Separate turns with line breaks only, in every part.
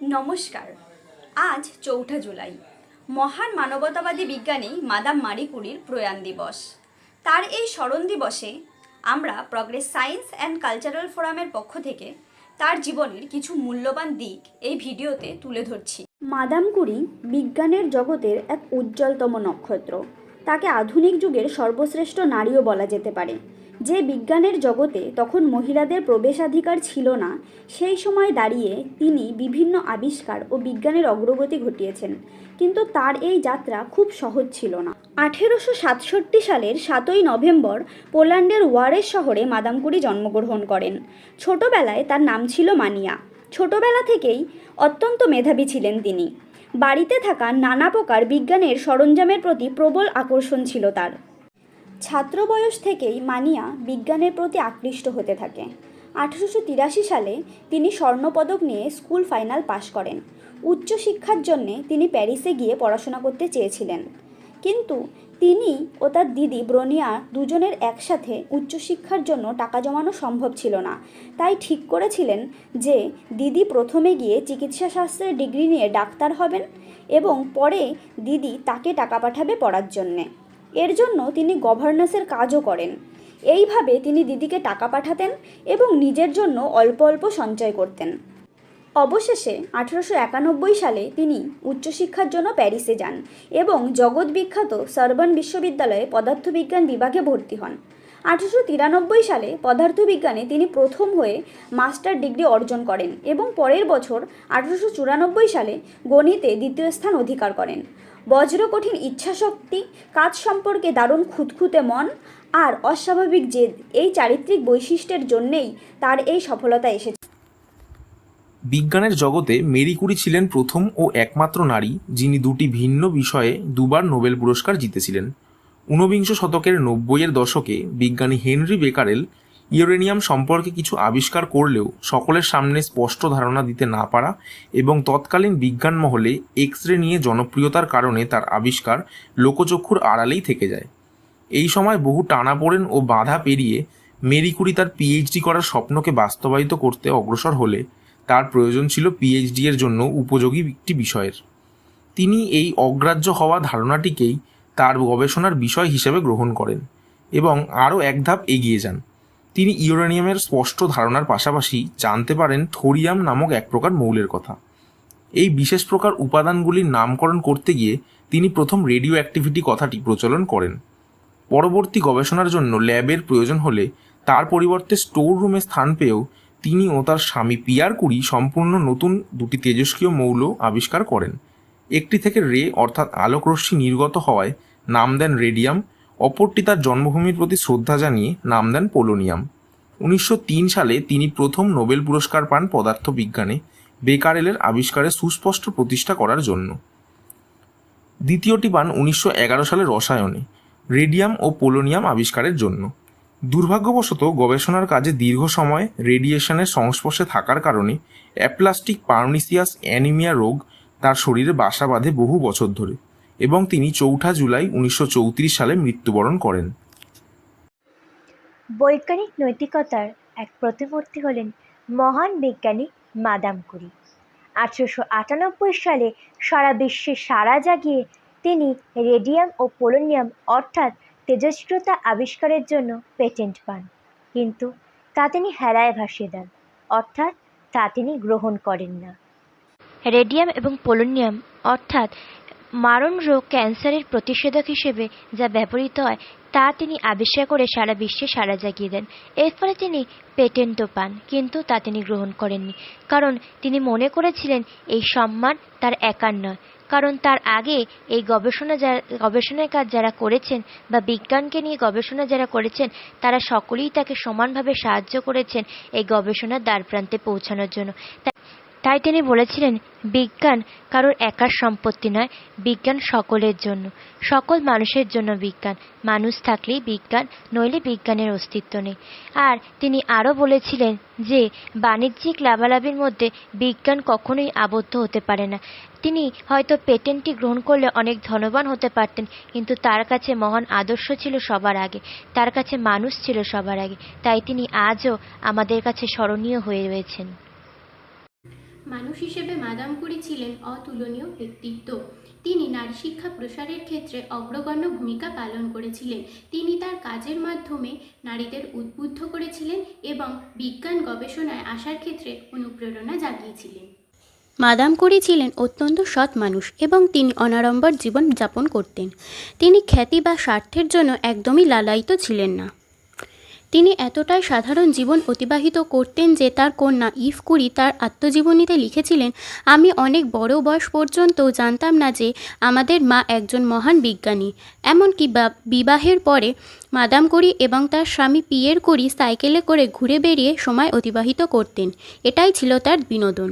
নমস্কার। আজ চৌঠা জুলাই। মহান মানবতাবাদী বিজ্ঞানী মাদাম মারি কুরির প্রয়াণ দিবস। তার এই স্মরণ দিবসে আমরা প্রগ্রেস সায়েন্স অ্যান্ড কালচারাল ফোরামের পক্ষ থেকে তার জীবনের কিছু মূল্যবান দিক এই ভিডিওতে তুলে ধরছি। মাদাম কুরি বিজ্ঞানের জগতের এক উজ্জ্বলতম নক্ষত্র। তাকে আধুনিক যুগের সর্বশ্রেষ্ঠ নারীও বলা যেতে পারে। যে বিজ্ঞানের জগতে তখন মহিলাদের প্রবেশাধিকার ছিল না, সেই সময় দাঁড়িয়ে তিনি বিভিন্ন আবিষ্কার ও বিজ্ঞানের অগ্রগতি ঘটিয়েছেন। কিন্তু তার এই যাত্রা খুব সহজ ছিল না। আঠেরোশো সাতষট্টি সালের সাতই নভেম্বর পোল্যান্ডের ওয়ারেস শহরে মাদাম কুরি জন্মগ্রহণ করেন। ছোটবেলায় তার নাম ছিল মানিয়া। ছোটবেলা থেকেই অত্যন্ত মেধাবী ছিলেন তিনি। বাড়িতে থাকা নানা প্রকার বিজ্ঞানের সরঞ্জামের প্রতি প্রবল আকর্ষণ ছিল তার। ছাত্র বয়স থেকেই মানিয়া বিজ্ঞানের প্রতি আকৃষ্ট হতে থাকে। আঠারোশো তিরাশি সালে তিনি স্বর্ণপদক নিয়ে স্কুল ফাইনাল পাশ করেন। উচ্চশিক্ষার জন্যে তিনি প্যারিসে গিয়ে পড়াশোনা করতে চেয়েছিলেন। কিন্তু তিনি ও তার দিদি ব্রোনিয়া দুজনের একসাথে উচ্চশিক্ষার জন্য টাকা জমানো সম্ভব ছিল না। তাই ঠিক করেছিলেন যে দিদি প্রথমে গিয়ে চিকিৎসা শাস্ত্রের ডিগ্রি নিয়ে ডাক্তার হবেন এবং পরে দিদি তাকে টাকা পাঠাবে পড়ার জন্যে। এর জন্য তিনি গভর্নেন্সের কাজও করেন। এইভাবে তিনি দিদিকে টাকা পাঠাতেন এবং নিজের জন্য অল্প অল্প সঞ্চয় করতেন। অবশেষে আঠারোশো একানব্বই সালে তিনি উচ্চশিক্ষার জন্য প্যারিসে যান এবং জগৎ বিখ্যাত সার্বান বিশ্ববিদ্যালয়ে পদার্থবিজ্ঞান বিভাগে ভর্তি হন। আঠারোশো তিরানব্বই সালে পদার্থবিজ্ঞানে তিনি প্রথম হয়ে মাস্টার ডিগ্রি অর্জন করেন এবং পরের বছর আঠারোশো চুরানব্বই সালে গণিতে দ্বিতীয় স্থান অধিকার করেন। বজ্র কঠিন ইচ্ছাশক্তি, কাজ সম্পর্কে দারুণ খুঁতখুঁতে মন আর অস্বাভাবিক জেদ, এই চারিত্রিক বৈশিষ্ট্যের জন্যেই তার এই সফলতা এসেছে।
বিজ্ঞানের জগতে মেরি কুরি ছিলেন প্রথম ও একমাত্র নারী যিনি দুটি ভিন্ন বিষয়ে দুবার নোবেল পুরস্কার জিতেছিলেন। ঊনবিংশ শতকের নব্বইয়ের দশকে বিজ্ঞানী হেনরি বেকারেল ইউরেনিয়াম সম্পর্কে কিছু আবিষ্কার করলেও সকলের সামনে স্পষ্ট ধারণা দিতে না পারা এবং তৎকালীন বিজ্ঞান মহলে এক্স রে নিয়ে জনপ্রিয়তার কারণে তার আবিষ্কার লোকচক্ষুর আড়ালেই থেকে যায়। এই সময় বহু টানাপোড়েন ও বাধা পেরিয়ে মেরি কুরি তার পিএইচডি করার স্বপ্নকে বাস্তবায়িত করতে অগ্রসর হলে তার প্রয়োজন ছিল পিএইচডি এর জন্য উপযোগী একটি বিষয়ের। তিনি এই অগ্রাহ্য হওয়া ধারণাটিকেই তার গবেষণার বিষয় হিসেবে গ্রহণ করেন এবং আরও এক ধাপ এগিয়ে যান। তিনি ইউরেনিয়ামের স্পষ্ট ধারণার পাশাপাশি জানতে পারেন থোরিয়াম নামক এক প্রকার মৌলের কথা। এই বিশেষ প্রকার উপাদানগুলির নামকরণ করতে গিয়ে তিনি প্রথম রেডিও অ্যাক্টিভিটি কথাটি প্রচলন করেন। পরবর্তী গবেষণার জন্য ল্যাবের প্রয়োজন হলে তার পরিবর্তে স্টোর রুমে স্থান পেয়েও তিনি ও তার স্বামী পিয়ার কুরি সম্পূর্ণ নতুন দুটি তেজস্ক্রিয় মৌল আবিষ্কার করেন। একটি থেকে রে অর্থাৎ আলোকরশ্মি নির্গত হওয়ায় নাম দেন রেডিয়াম অপরটি তার জন্মভূমির প্রতি শ্রদ্ধা জানিয়ে নাম দেন পোলোনিয়াম। উনিশশো তিন সালে তিনি প্রথম নোবেল পুরস্কার পান পদার্থবিজ্ঞানে বেকারেলের আবিষ্কারের সুস্পষ্ট প্রতিষ্ঠা করার জন্য। দ্বিতীয়টি পান উনিশশো এগারো সালে রসায়নে, রেডিয়াম ও পোলোনিয়াম আবিষ্কারের জন্য। দুর্ভাগ্যবশত গবেষণার কাজে দীর্ঘ সময় রেডিয়েশনের সংস্পর্শে থাকার কারণে অ্যাপ্লাস্টিক পার্নিসিয়াস অ্যানিমিয়া রোগ তার শরীরে বাসা বাঁধে বহু বছর ধরে। এবং তিনি চৌঠা জুলাই উনিশশো চৌত্রিশ সালে মৃত্যুবরণ করেন।
বৈজ্ঞানিক নৈতিকতার এক প্রতিমূর্তি হলেন মহান বিজ্ঞানী মাদাম কুরি। আঠেরোশো আটানব্বই সালে সারা বিশ্বে সাড়া জাগিয়ে তিনি রেডিয়াম ও পোলোনিয়াম অর্থাৎ তেজস্ক্রিয়তা আবিষ্কারের জন্য পেটেন্ট পান। কিন্তু তা তিনি হেলায় ভাসিয়ে দেন অর্থাৎ তা তিনি গ্রহণ করেন না। রেডিয়াম এবং পোলোনিয়াম অর্থাৎ মারণ রোগ ক্যান্সারের প্রতিষেধক হিসেবে যা ব্যবহৃত হয়, তা তিনি আবিষ্কার করে সারা বিশ্বে সাড়া জাগিয়ে দেন। এর ফলে তিনি পেটেন্টও পান, কিন্তু তা তিনি গ্রহণ করেননি। কারণ তিনি মনে করেছিলেন, এই সম্মান তার একার নয়। কারণ তার আগে এই গবেষণা যারা গবেষণার কাজ যারা করেছেন বা বিজ্ঞানকে নিয়ে গবেষণা যারা করেছেন, তারা সকলেই তাকে সমানভাবে সাহায্য করেছেন এই গবেষণার দ্বারপ্রান্তে পৌঁছানোর জন্য। তাই তিনি বলেছিলেন, বিজ্ঞান কারোর একার সম্পত্তি নয়, বিজ্ঞান সকলের জন্য, সকল মানুষের জন্য বিজ্ঞান। মানুষ থাকলেই বিজ্ঞান, নইলে বিজ্ঞানের অস্তিত্ব নেই। আর তিনি আরও বলেছিলেন যে, বাণিজ্যিক লাভালাভির মধ্যে বিজ্ঞান কখনোই আবদ্ধ হতে পারে না। তিনি হয়তো পেটেন্টটি গ্রহণ করলে অনেক ধনবান হতে পারতেন, কিন্তু তার কাছে মহান আদর্শ ছিল সবার আগে, তার কাছে মানুষ ছিল সবার আগে। তাই তিনি আজও আমাদের কাছে স্মরণীয় হয়ে রয়েছেন।
মানুষ হিসেবে মাদাম কুরি ছিলেন অতুলনীয় ব্যক্তিত্ব। তিনি নারী শিক্ষা প্রসারের ক্ষেত্রে অগ্রগণ্য ভূমিকা পালন করেছিলেন। তিনি তার কাজের মাধ্যমে নারীদের উদ্বুদ্ধ করেছিলেন এবং বিজ্ঞান গবেষণায় আসার ক্ষেত্রে অনুপ্রেরণা জাগিয়েছিলেন। মাদাম কুরি ছিলেন অত্যন্ত সৎ মানুষ এবং তিনি অনাড়ম্বর জীবন যাপন করতেন। তিনি খ্যাতি বা স্বার্থের জন্য একদমই লালায়িত ছিলেন না। তিনি এতটাই সাধারণ জীবন অতিবাহিত করতেন যে তার কন্যা ইফ কুরি তার আত্মজীবনীতে লিখেছিলেন, আমি অনেক বড় বয়স পর্যন্তও জানতাম না যে আমাদের মা একজন মহান বিজ্ঞানী এমনকি বিবাহের পরে মাদাম করি এবং তার স্বামী পিয়ের করি সাইকেলে করে ঘুরে বেরিয়ে সময় অতিবাহিত করতেন। এটাই ছিল তার বিনোদন।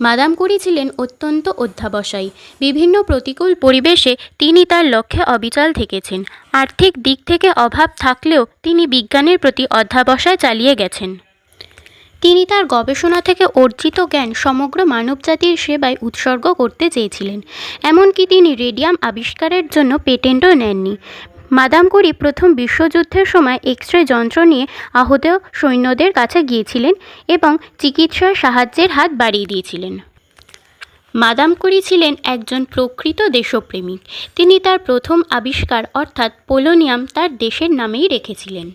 মাদাম কুরি ছিলেন অত্যন্ত অধ্যাবসায়ী। বিভিন্ন প্রতিকূল পরিবেশে তিনি তার লক্ষ্যে অবিচল থেকেছেন। আর্থিক দিক থেকে অভাব থাকলেও তিনি বিজ্ঞানের প্রতি অধ্যাবসায় চালিয়ে গেছেন। তিনি তার গবেষণা থেকে অর্জিত জ্ঞান সমগ্র মানবজাতির সেবায় উৎসর্গ করতে চেয়েছিলেন। এমনকি তিনি রেডিয়াম আবিষ্কারের জন্য পেটেন্টও নেননি। মাদাম কুরি প্রথম বিশ্বযুদ্ধের সময় এক্স রে যন্ত্র নিয়ে আহত সৈন্যদের কাছে গিয়েছিলেন এবং চিকিৎসার সাহায্যের হাত বাড়িয়ে দিয়েছিলেন। মাদাম কুরি ছিলেন একজন প্রকৃত দেশপ্রেমিক। তিনি তার প্রথম আবিষ্কার অর্থাৎ পোলোনিয়াম তার দেশের নামেই রেখেছিলেন।